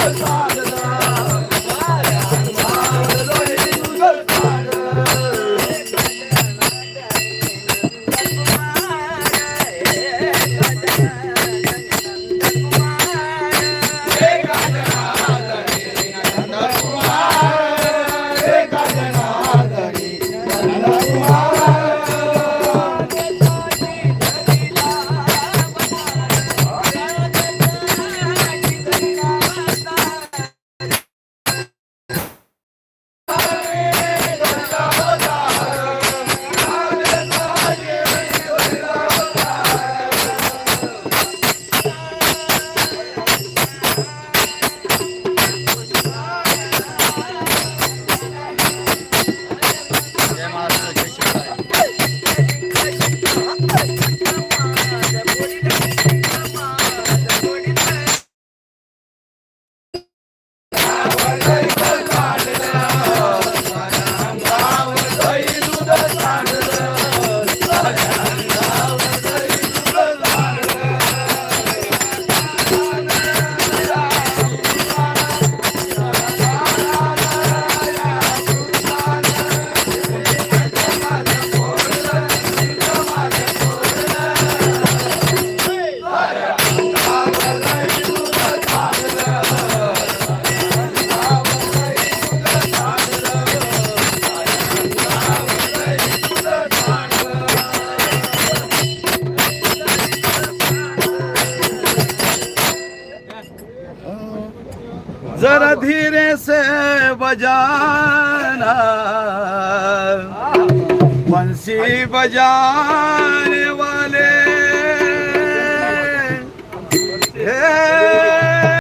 Yes! जरा धीरे से बजाना। बंसी बजाना